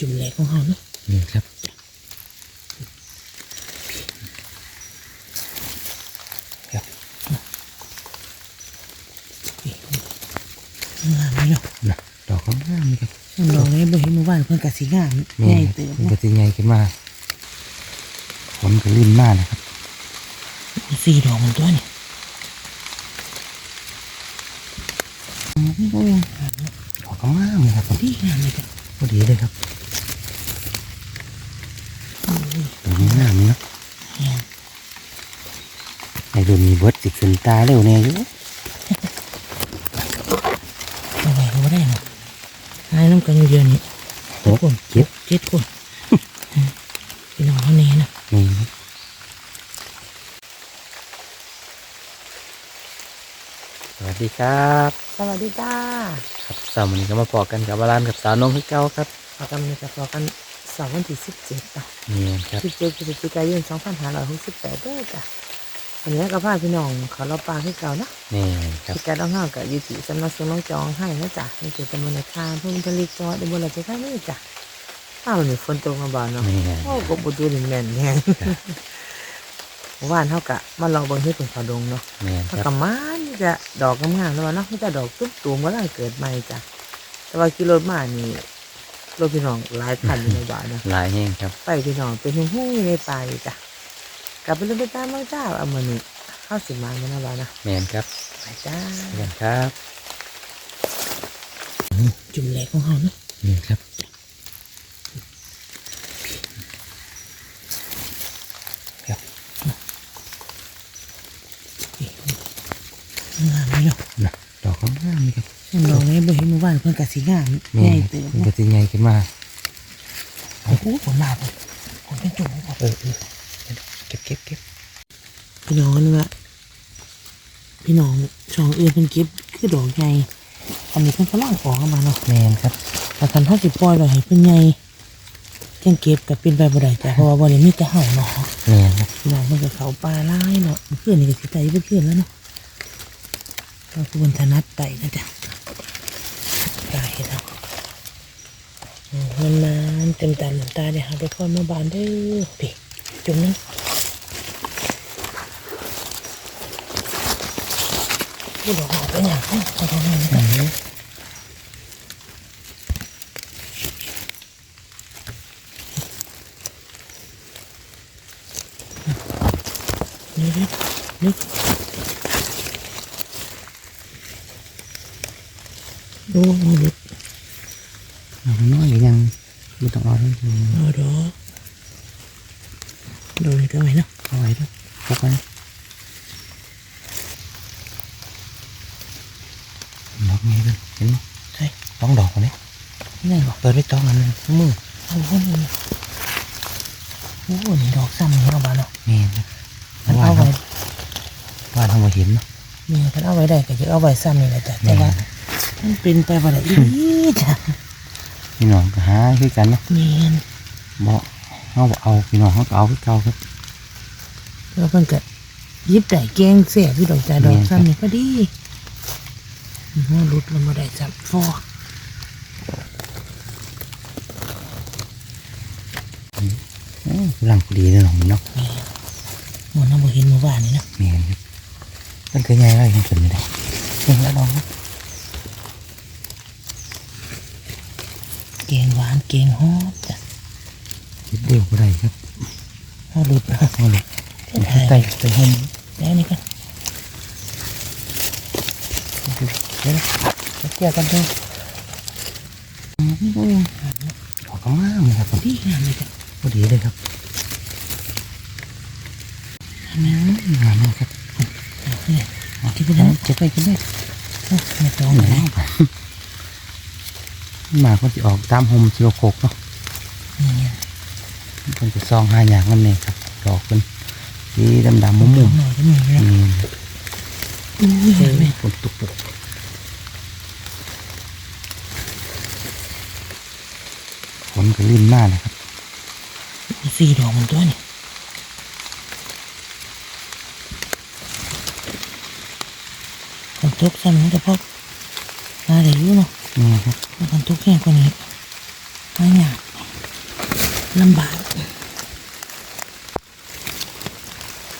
จุ่มแหลกของเขาเนาะนี่ครับงามเลยเนาะนะดอกงามๆนี่ครับมันลองเลยบ่เห็นเมื่อวานเพิ่นกะสิงามใหแม่ญ่เติบมันก็เนาะจะใหญ่ขึ้นมาผลก็ลื่นมากนะครับสี่ดอกมันตัวนี่โอ้ยดอกงามๆเลยครับดีงามเลยจ้ะ พอดีเลยครับโอ้ยดอกงามๆนี่เนาะแม่นในรุ่นนี้เบิดสิขึ้นตาเร็วแน่อยู่เอาไว้เอาไว้ได้เนาะหายน้ำกันอยู่เดือนนี้หกเจ็ดเจ็ดคนพี่น้องเขาเน่นะนี่สวัสดีครับ สวัสดีจ้าครับ สามวันนี้ก็มาพอกันกับบาลานกับสาวนงที่เก้าครับพอกันในกับพอกันสองวันที่สิบเจ็ดอะนี่ครับสิบเจ็ดพฤศจิกายนสองพันห้าร้อยหกสิบแปดด้วยจ้ะวันนี้ก็พาพี่น้องเขาเราปลาที่เก่านะนี่ครับพิการต้องห้ากับยูติสำนักสงฆ์น้องจองให้นะจ๊ะในเขตตำบลนาคาพุ่มทะเลจอดในบนหลังจากนี้จ้ะถ้ามันมีฝนตกมาบ้านเนาะนี่โอ้กบดูดินแน่นแห้งเมื่อวานเท่ากับมาลองเบิ่งที่เป็นขาวดงเนาะนี่คถ้ารับกับมัน จะดอกงามๆแล้วเนาะมันจะดอกตุ้มตูมก็ได้เกิดใหม่จ้ะแต่ว่ากิโลมานี่รถพี่น้องหลายคันอยู่ในบ้านเนาะหลายแห้งครับ ไปพี่น้องเป็นหุ้งๆในป่าอยู่จ้ะกลับไปเล่นไปตามมาจ้าเอามานี่เข้าสิมามันนะบ้านนะแมนครับไปจ้าแมนครับ จุ่มแหลกของเขาเนาะนี่ครับ งามเลยเนาะ นะดอกงามๆนี่ครับ มันลองเลยบ่เห็นเมื่อวานเพิ่นกะสิงามใหนี่ญ่เติบมันเนาะก็จะใหญ่ขึ้นมาโอ้โหผลมาผมผมเป็นจุ่มครับเออเออเก็บเก็บเก็บพี่น้องนี่ว่าพี่น้องช่องอื่นเพิ่นเก็บคือดอกใหญ่อันนี้เพิ่นกำลังออกมาเนาะแมนครับแต่คันเฮาสิปล่อยไว้ให้เพิ่นใหญ่จังเก็บก็เป็นไปบ่ได้จ้ะเพราะว่าบ่ได้มีแต่เฮาเนาะแมนครับพี่น้องเพิ่นก็เข้าป่าหลายเนาะเมื่อคืนนี่ก็สิไต่เมื่อคืนแล้วเนาะเราคือบนถนัดไต่นะจ๊ะตายแล้วอื มันมาเต็มตาเต็มตาเดี๋ยหาไปพ่อนมาบานเด้อพี่จุ่มนึงนี่ดอกออกไปอย่างนี้เอาตรงนั้นนะนี่นี่นี่โอ้โหลุดเอาน้อยหรือยัง ไม่ต้องเอาแล้วเอาดอกดูนี่ก็ไว้เนาะเอาไว้ด้วยพกไว้ดอกนี้เลยเห็นไหมใช่ต้องดอกคนนี้นี่ไงบอกเปิดไว้ต้องอันนึงมือโอ้โหนี่โอ้โหนี่ดอกซ้ำนี่เอาบานเนาะแมนครับมันว่าเอาทไว้ำว่าทำมาเห็นเนาะนี่มันเอาไว้ได้ก็จะเอาไว้ซ้ำนี่แหละจ้ะแต่ว่ามันเป็นไปว่าได้อีจ้ะพี่น้องก็หาคือกันเนาะนี่บ่เอาบ่เอาพี่น้องเขาก็เอาคือเก่าครับแล้วเพิ่นก็ยิบได้แกงเสียพี่ดอกจ้าดอกซ้ำนี่พอดีหัวหลุดลงมาได้จับฟออื้อหลังพอดีเลยเนาะเนาะมันน้ำบ่เห็นเมื่อวานนี่เนาะแมนครับมันคือไงเราเห็นผลไม่ได้เห็นแล้วลองนะ แกงหวานแกงหอมจ้ะเห็นเร็วก็ได้ครับหัวหลุดเนาะเอาเลยเส้นใส่หายใส่ห้องแล้วนี่กันเดี๋ยวเกี่ยวกันด้วยออกมากเลยครับผมดีงามเลยจ้ะพอดีเลยครับแม่งามมากครับเนี่ยเอาเก็บไปแล้วเก็บไปกินได้ไม่ต้องเหมือนเลย หมาก็จะออกตามโฮมซิโลโคกเนาะนี่มันจะซองหาอย่างนั่นเองครับดอกมันสีดำดำมุมหมุมน่อยก็มีนะนี่อุ้ยเห็นไหมฝนตกปุกฝนก็ลื่นมากเลยครับสี่ดอกมันตัวนี่คนตกซ้ำนี่แต่พอมาได้รู้เนาะ นี่ครับมันคนตกแค่กว่านี้หายากลำบาก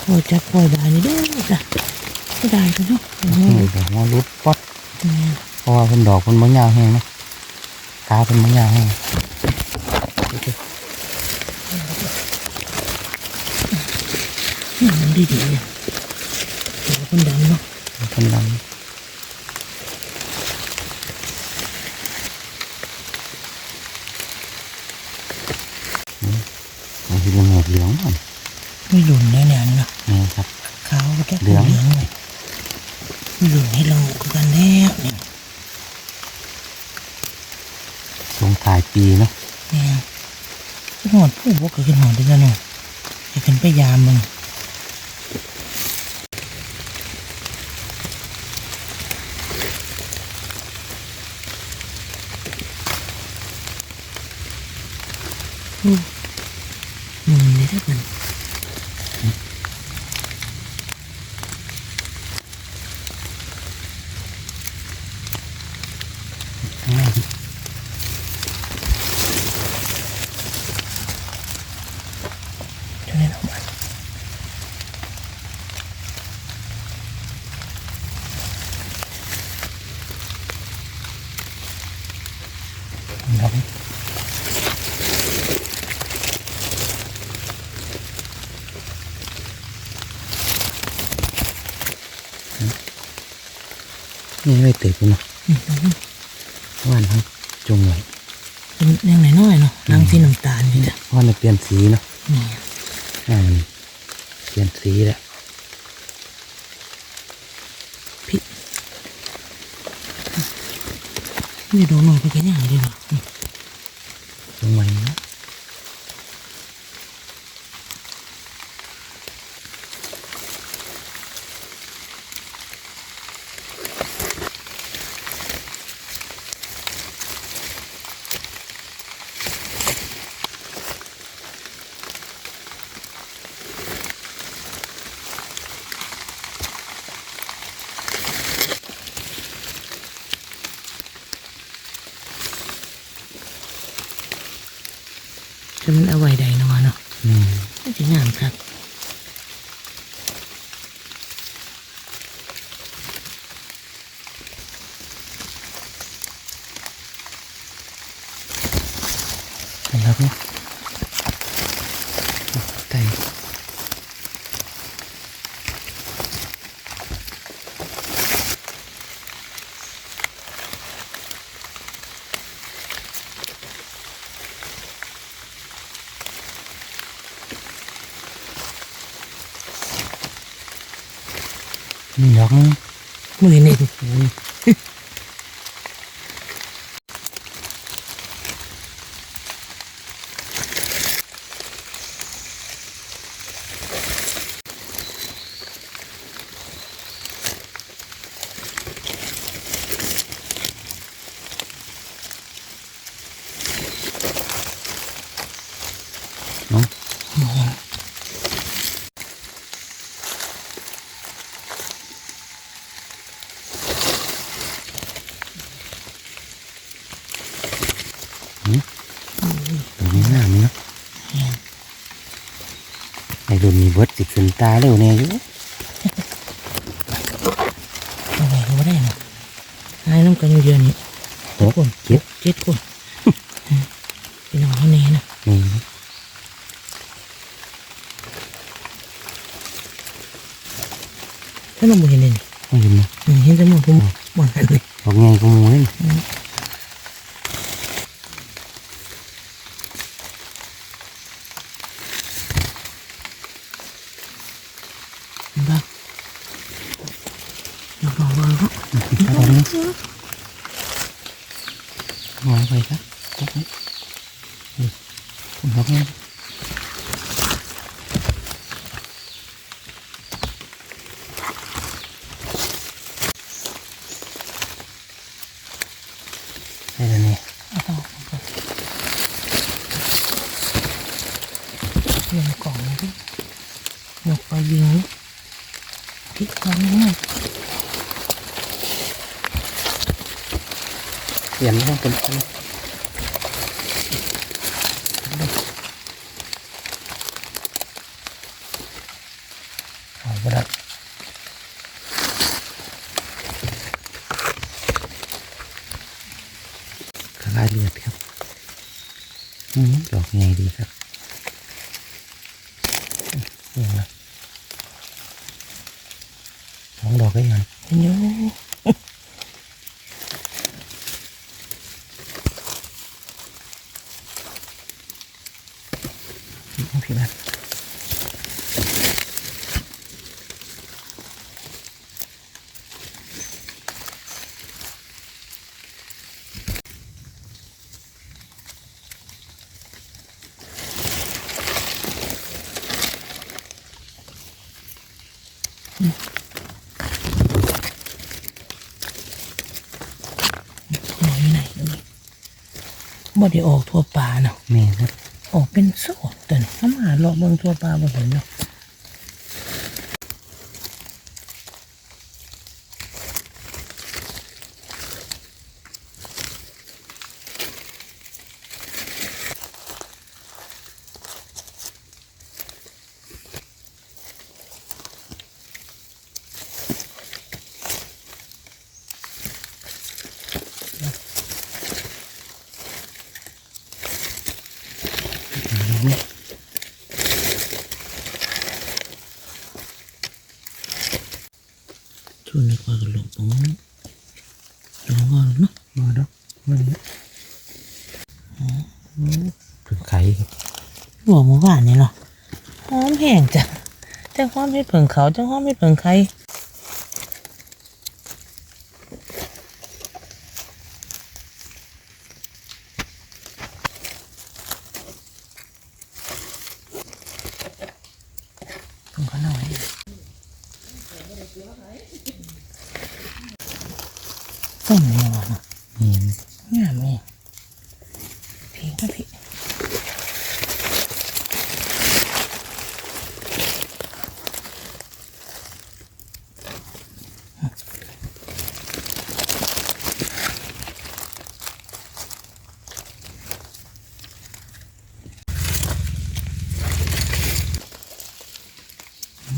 โอ้จับปล่อยได้นี่เด้อจ้ะก็ได้กันเนาะโอ้โหนี่เดี๋ยวมารุดป๊อดเนี่ยเพราะว่าเป็นดอกมันบ่ยาวแห้งเนาะกาเป็นบ่ยาวแห้งนี่มันดีดีเนี่ยเดี๋ยวคนดังเนาะกำลังอืมเอาที่ละเอียดเหลืองก่อน ไม่หลุนแน่แน่เนาะ นี่ครับ ขาวก็แค่ เหลือง เหลืองเลยไม่หลุนให้เราคือกันแล้วเนี่ย สงถ่ายปีเนาะ เนี่ยหอดผู้บกก็ขึ้นหอดด้วยกันเนาะ จะขึ้นไปยามมึงอู้มึงนี่ถ้ากัน ข้างหน้า จะได้ออกมา ดอกนี่ไม่ติดเนาะ นี่น้อง ว่านทั้งจงไว้ เป็นเรื่อง น้งสีน้ำตาลนี่จ้ะว่านจะเปลี่ยนสีเนาะนี่อ่ามันเปลี่ยนสีแล้วพี่นี่โดนหน่อยไปแค่ไหนดีวะนี่ จงไว้เนาะ จะมันเอาไว้ใดเนาะเนาะ อืม มันจะงามครับ เห็นแล้วเนาะไก่นี่ดอกนึงมือนี่ อุ้ยเนาะ ตัวนี้งามเนาะไอ้รุ่นนี้เบิดสิขึ้นตา เร็วแน่อยู่เอาไว้ก็ไม่ได้เนาะหายน้ำกันอยู่เดือนนี้โอ้คนเจ็บเจ็ดคนพี่น้องเขาเน่นะนี่ถ้าเราไม่เห็นเลย ไม่เห็นนะ นี่เห็นแต่หมดผมหมดกันเลย ดอกใหญ่กว่าหมูเลย เห็นปะเดี๋ยวบอกว่าเขาถ้าดอกนี้มองไปครับดอกนี้นี่คุณดอก tiền không? Cần ăn Hãy subscribe cho kênh Ghiền Mì Gõ Để không bỏ lỡ những video hấp dẫn บ่ได้ออกทั่วป่าเนาะนี่ครับออกเป็นโซดแต่นี่ถ้ามาเลาะเบิ่งทั่วป่าบ่เห็นเนาะ ช่วงนี้กว่ากันหลบตรงนี้ลองว่าเนาะ มาดอกมาเลยถึงไข่ครับ หัวหมู่ บ้านนี่เนาะหอมแห้งจ้ะจังหอมเห็ดเผิงเขาจังหอมเห็ดเผิงไข่เพิ่งเขาหน่อยต้นนี่วะเนาะ นี่ งามเองพี่ก็พี่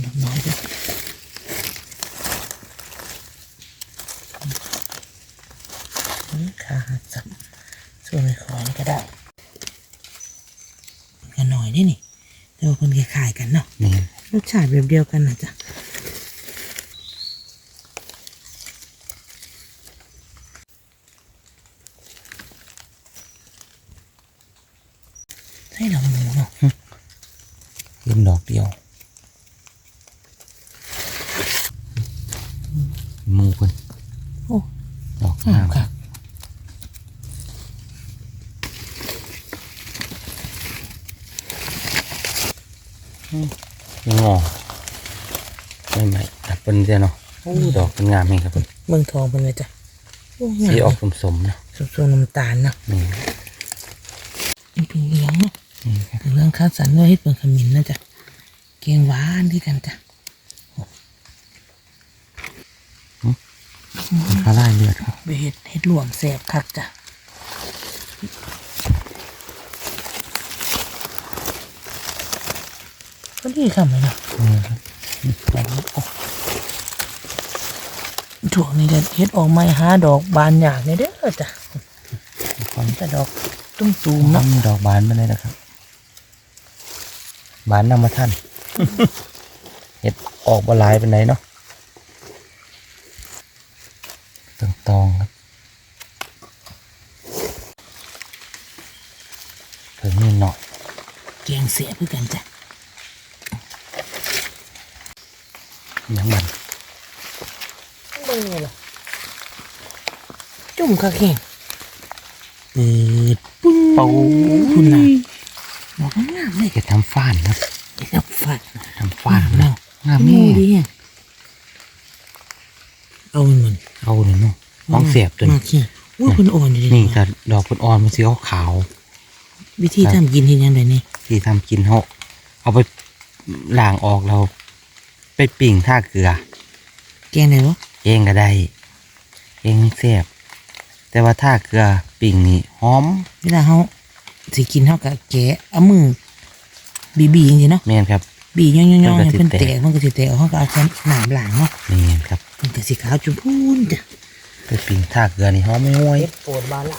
ดอกน้อยด้วยนี่ ขาหักสับส่วนในคอนี่ก็ได้กันหน่อยนี่นี่แต่ว่าคนคล้ายๆกันเนาะนี่รสชาติแบบเดียวกันนะจ๊ะให้ดอกหมูเนาะ เห็นดอกเดียวมือคน โอ้ ดอก งางาม ม ค่ะ งอไม่ไหมอะเป็นเจ้าเนาะโอ้ดอกเป็น งามเองครับเพิ่นเมืองทองเป็นไงจ๊ะโอ้งามสีออกสมๆเนาะส้มๆน้ำตาลเนาะนี่มันเป็นเหลืองเนาะนี่ครับเป็นเหลืองคัดสรรด้วยเฮ็ดเป็นขมิ้นนะจ๊ะเกียงหวานที่กันจ้ะขาล่ายเลือดครับไปเฮ็ดเฮ็ดหลวงแสบคักจ้ะก็ดีค่ะมันเนาะนี่ครับแบบนี้โอ้ ช่วงนี้จะเฮ็ดออกไม้หาดอกบานยากเนี่ยเด้อจ้ะความแต่ดอกตุ้มตูมๆน้เนาะดอกบานมาเลยนะครับ บานนำมาท่านเห็ดออกบหลายเป็นไหนเนาะตองตองครับเพิ่มนิดหน่อยเกียงเสียเพื่อกันจ้ะยังมัน เบิ่งล่ะ จุ่มคักแห้งเปิดปุ้งปูคุณนะดอกงามเลยเห็ดทำฟ้านครับเฮ็ดเอาฟัดทำฟ้านเนาะงามมีแม่ดีอะเอามันมันเอาเลยเนาะของเสียบตัวมานี้ยว่าคุณอ่อนดินี่แต่ดอกเป็นอ่อนมันสีขาว วิธีทำกินเฮ็ดยังไงนี่ๆที่ทำกินเขาเอาไปล้างออกเรา ไปปิ่งท่าเกลือ แกงได้บ่ เองก็ได้ เองแซ่บแต่ว่าถ้าเกลือปิ่งนี่หอมเวลาเฮาสิกินเฮาก็แกะเอามือบีๆจังซี่เนาะแม่นครับ บีย่องๆๆมันก็ให้สิเพิ่นแตกแตกมันก็สิแตกเฮาก็เอาแค่น้ำล้างเนาะแม่นครับมันก็สีขาวจุพูนจ้ะไปปิ่งท่าเกลือนี่หอมไม่ห่วยเฮ็ดโปวดบาละ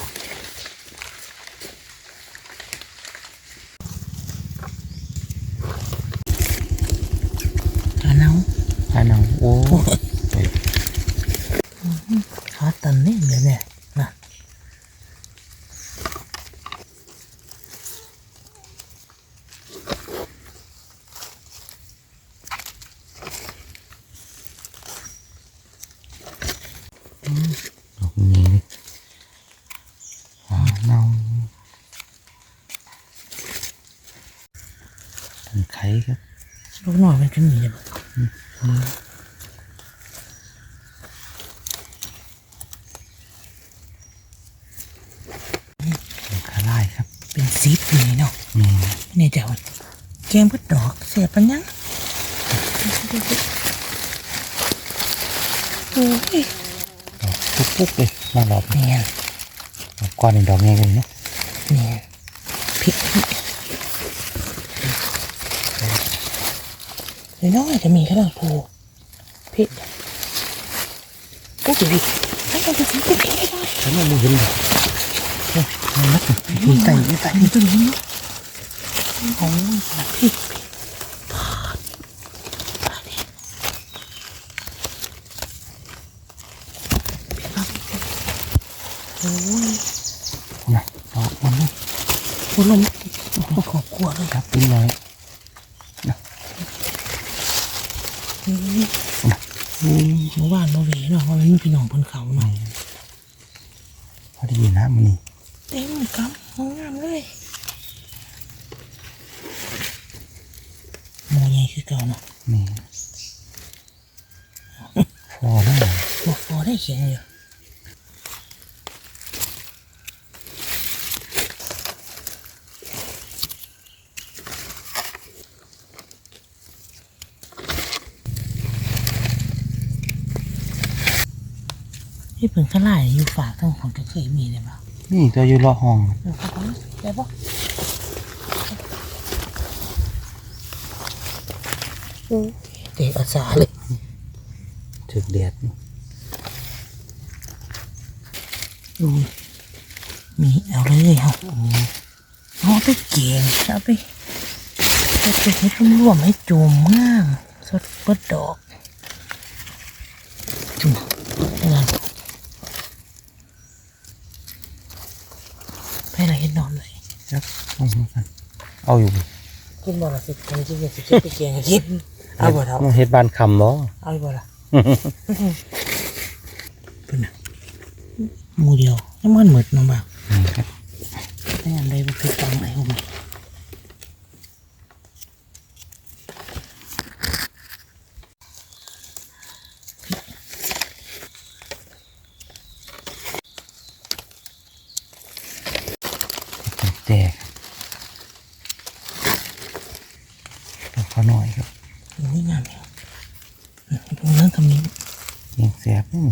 ไข่ครับ ลูกน้อยมันก็มีเลยบ่ ขาลายครับ เป็นซีฟอยู่นี่เนาะ นี่ นี่เจ้าแกงพุ ดดอกเสียปัญญังโอ้ยดอกปุ๊บๆเลยมาหลอบเนี่ยดอกก้อนนี่ดอกนี้เลยเนาะเนี่ยพริกเดี๋ยวน้อยจะมีกระดองผูพริกก็จะมีให้เราจะซื้อพริกให้ได้ฉันไม่เห็นเลยโอ้ยมันนักมีไก่มีไก่มีตัวนี้ โอ้ยพริกโอ้ยนะดอกมันนี่คุณลมขอบกลัวเลยครับเป็นน้อยนี่นะเมื่อวานเราเวเนาะว่ามันมีพี่น้องบนเขาเนาะพอได้ยินนะมันนี่เต็มกำงามเลย โมใหญ่คือเก่าเนาะนี่พอแล้วบ่พอได้เขียงอยู่ที่เพิ่งขลายอยู่ฝากทั้งของจะเคยมีเลยป่ะนี่ตัวอยู่รอห้อง เออครับผมได้ปะโอ้ย เด็กอาสาเลยถึกแดดนี่ดูมีเอาเลยเอาเอาไปเก่งเอาไปเอาไปให้ร่วมร่วมให้จุ่มง่ามสดเปิดดอกจุ่มงานให้เราเห็นนอนเลยครับเอามากันเอาอยู่บ่กินบ่ละสิกินกินสิกินไปเก่งกิน เอาบ่เท่าเฮ็ดบ้านคำเนาะเอาบ่ละเป็นน่ะหมูเดียวยังมันหมดน้องบ่าวนี่ครับไม่อันใดบ่เคยตังไหนผมแจกดอกขอหน่อยครับ โอ้ยงามเลย ตรงนั้นก็มียังแสบนี่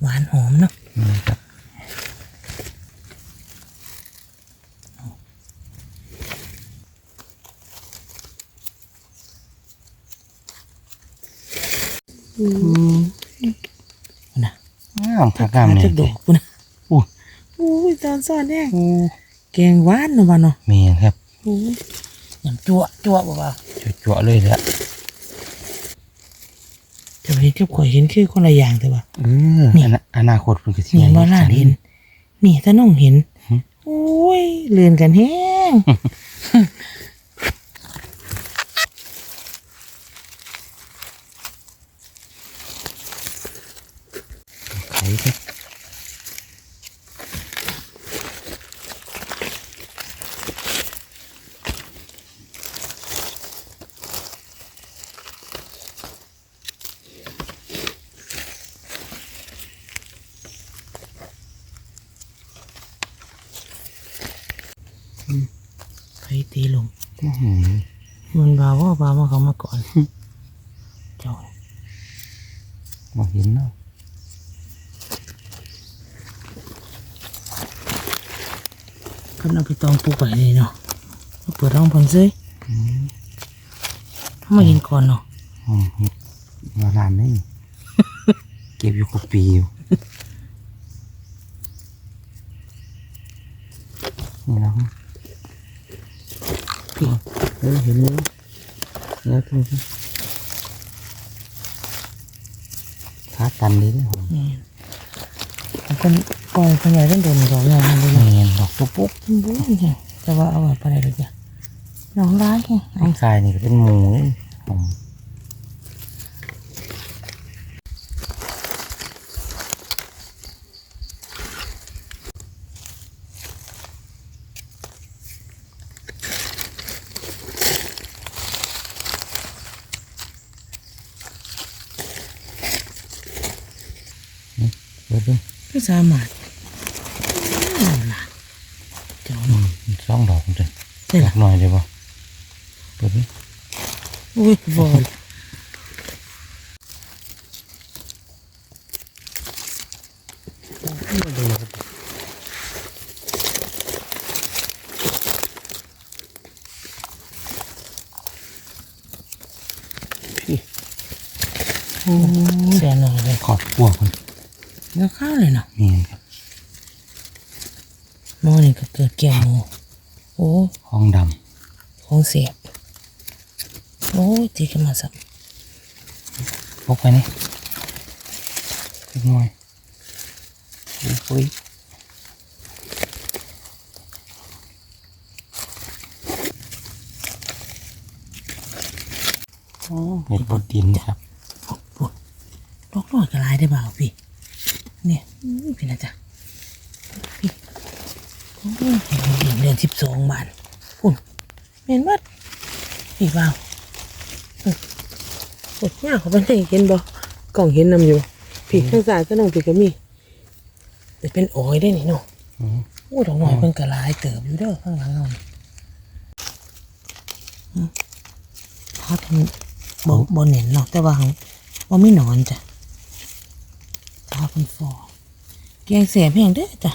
หวานหอมเนาะนี่ครับอืมนะงามครับงามเนี่ยจะดอกปุ่นนะอู้โอ้ยตอนซ่อนแน่โอ้แกงหวานเนาะบ่เนาะเมียครับโอ้ยยำจั่วจั่วบ่บ่าวจั่วๆเลยแหละจะไปเห็น กับข่อยเห็นคือคนละอย่างแต่ว่าเอออนาอนาคตเป็นกระเทีนี่ยมบ่ล่านเห็น นี่ถ้าน้องเห็นหึโอ้ยเลื่อนกันแห้ง ไข่ครับ ไผตีลง อื้อหือ มันบาว่าบามาเขามาก่อนเจ้า บ่เห็นเนาะ เพิ่นเอาไปตองปลูกไปเลยเนาะมาเปิดห้องเพิ่นซื้ออืมถ้ามาเห็นก่อนเนาะห้องเฮ็ดมาลานนี่เก็บอยู่กับปีอยู่นี่แล้วพี่เออเห็นแล้วแล้วตรงนี้ขาตันเลยเด้อผมนี่ มันคนกองคนใหญ่เล่นโดนดอกใหญ่มันเลยแมเนาะนดอกปุ๊บปุ๊บบุ้ยเนี่ยแต่ว่าเอาแบบอะไรเลยจ้ะน้องร้ายแค่ไอ้ไอ้ทรายนี่ก็เป็นหมูเลยผม เบิ่ง ก็สามารถนั่นล่ะเจ้า อืมสองดอกจัง ใช่ ดอ ล่ะ กน้อยเลยบ่เปิดนี่ อุ้ยบอล พี่เสียหน่อยเลยขอบพวกมันเนื้อข้าวเลยเนาะนี่ครับมอนี่ก็เกิดแก้วมูโอ้ห้องดของเสียบโอ้ตีขึ้นมาสักพกไปนี่เล็กน้อย โอ้ยเห็ดบดดินครับปุ๊บดอกน้อยก็หลายได้เปล่าพี่ เนี่ยอื้อพี่นะจ๊ะพี่โอ้ยเห็นเดือนเดือนสิบสองบาทปุ่นเห็นวัดพี่เปล่าอืมกดยากเขาไปไหนเห็นบ่กล่องเห็นนำอยู่ พี่ข้างซ้ายก็น้องพี่ก็มี แต่เป็นโอยได้นี่เนาะอืมโอ้ดอกน้อยเพิ่นก็หลายเติบอยู่เด้อข้างหลังเรานี่อืมเขาทำบ่บ่เน้นเนาะแต่ว่าเขาบ่มีหนอนจ้ะถ้าเพิ่นฟอแกงเสียเพียงเด้อจ้ะ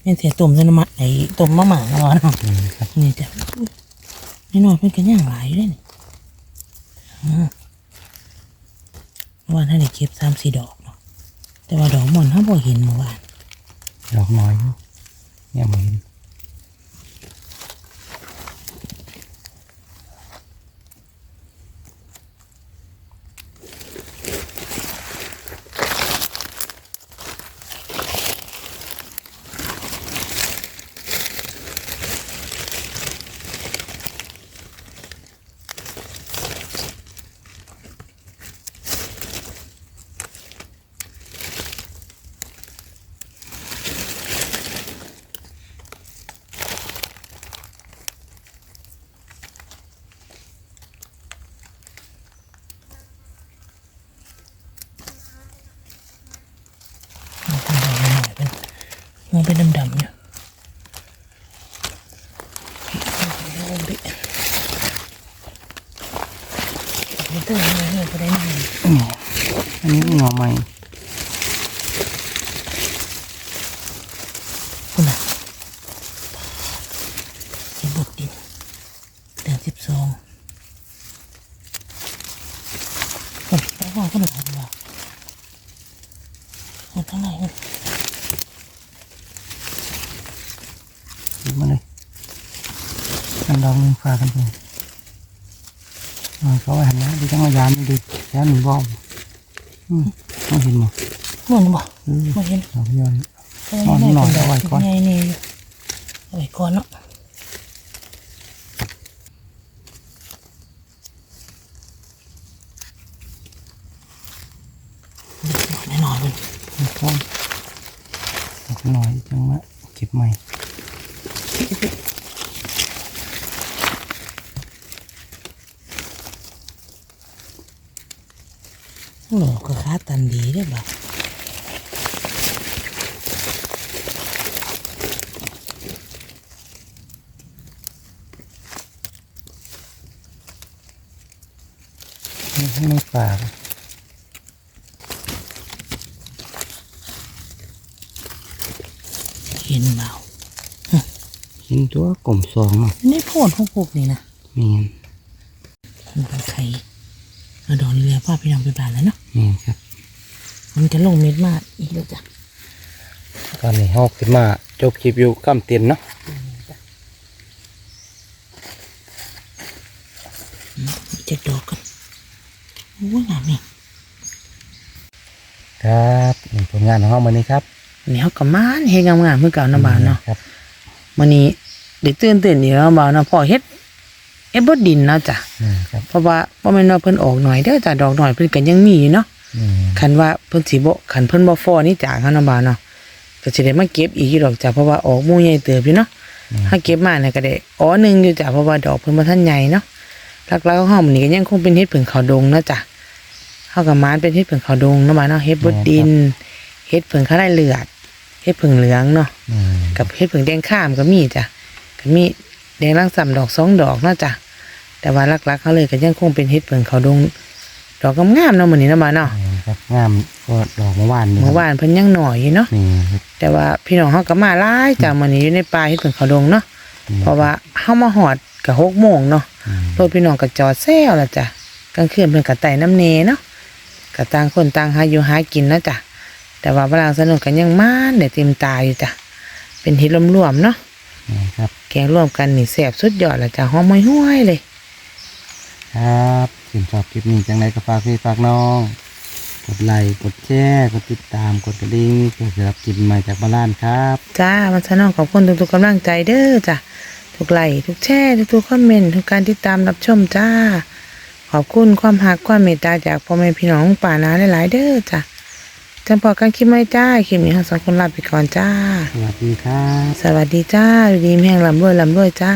แกงเสียต้มใส่น้ำมันไอ้ต้มมะหม่าเนาะเนาะอืมครับนี่จ้ะนี่น้อยเพิ่นก็ย่างหลายอยู่เด้อนี่อืมเมื่อวานท่านได้เก็บ3-4ดอกเนาะ แต่ว่าดอกมอนเขาบ่เห็นเมื่อวานดอกน้อยเนี่ยมเห็นเป็นดำๆอยู่ไม่ต้องอะไรเลยก็ได้นั่ง อืมอันนี้หน่อใหม่ คุณน่ะเห็นบทดินเดือนสิบสองคนไปว่าก็หนึ่งคนว่าคนข้างในมัน หยิบมาเลยอันดอกหนึงฝากกันไปอ่าเขาไว้หันนะดูจังหวะยามนี่ดูยามหนึ่งบ้องอืมต้องเห็นหมดมันบ่อืมมาเห็นดอกย้อยเอานอนนอนเอาเอาไว้ก่อนไงนี่เอาไว้ก่อนเนาะแน่นอนมัน มันก้อนดอกน้อยจังวะเก็บใหม่ หลอกก็ค้าตันดีได้บ่ในป่าเห็นเบาเห็นตัวกลมสองเนาะนี่โพดของพวกนี่นะมีนมันเป็นไข่เอาดอกนี้แล้วพาพี่น้องไปบ้านแล้วเนาะมี นครับ มันจะลงเม็ดมากอีกแล้วจ้ะตอนนี้ฮอกขึ้นมาจบคลิปอยู่กำเตียนเนาะเจ็ดดอกกันโอ้ยงามนี่ครับนี่ผลงานของเราวันนี้ครับอันนี้เขากับมานเฮ็ดงามๆเมื่อเก่านะบานเนาะครับวันนี้เด็กตื่นเต้นอยู่แล้วบานเนาะพอเฮ็ด เอ็ดบดดินเนาะจ้ะอืมครับ เพราะว่าบ่แม่นว่าเพิ่นออกหน่อยเด้อจ้ะดอกหน่อยเพิ่นก็ยังมีอยู่เนาะอืมคันว่าเพิ่นสิบ่คันเพิ่นบ่ฟอนี่จากเฮานะบานเนาะก็สิได้มาเก็บอีกอยู่ดอกจ้ะเพราะว่าออกหมู่ใหญ่เติบอยู่เนาะถ้าเก็บมาเนี่ยก็ได้อ๋อหนึ่งอยู่จ้ะเพราะว่าดอกเพิ่นบ่ทันใหญ่เนาะหลักๆของเฮามันนี่ก็ยังคงเป็นเฮ็ดผึ่งขาวดงเนาะจ้ะเฮากับมานเป็นเฮ็ดผึ่งขาวดงเนาะมาเนาะเฮ็ดบดดินเฮ็ดเผิงข้าวไรเลือดเฮ็ดเผิงเหลืองเนาะ อืมกับเฮ็ดเผิงแดงข้ามก็มีจ้ะก็มีแดงรังสำดอกสองดอกเนาะจ้ะ แต่ว่าหลักๆเขาเลยก็ยังคงเป็นเฮ็ดเผิงเขาดงดอกงามๆเนาะมื้อนี้เนาะบ่าเนาะอืมครับงามก็ดอกเมื่อวานนี่เมื่อวานเพิ่นยังหน่อยอยู่เนาะนี่ครับแต่ว่าพี่น้องเฮาก็มาหลายจ้ะมื้อนี้อยู่ในป่าเฮ็ดเผิงเขาดงเนาะอืมเพราะว่าเฮามาฮอดก็6โมงเนาะ อืมรถพี่น้องก็จอดแซวละจ้ะกลางคืนเพิ่นก็ไต่น้ำเนเนาะก็ต่างคนต่างหาอยู่หากินเนาะจ้ะแต่ว่าเวลาสนุกกันยังมานได้เต็มตาอยู่จ้ะเป็นเฮ็ดรวมๆเนาะนี่ครับแกงรวมกันนี่แซ่บสุดยอดละจ้ะหอมห้วยๆเลย ครับสินชอบคลิปนี้จังไรก็ฝากพี่ฝากน้อง กดไลค์กดแชร์กดติดตามกดกระดิ่งเพื่อจะรับกินใหม่จากบ้านครับจ้ามันสนองขอบคุณทุกๆกำลังใจเด้อจ้ะทุกไลค์ทุกแชร์ทุกๆคอมเมนต์ทุกการติดตามรับชมจ้า ขอบคุณความหักความเมตตาจากพ่อแม่พี่น้องป่านาหลายๆเด้อจ้ะจังพอกันคลิปไม่จ้าคลิปนี้เราสองคนลาไปก่อนจ้า สวัสดีครับ สวัสดีจ้าอยู่ดีแม่งลำรวยลำรวยจ้า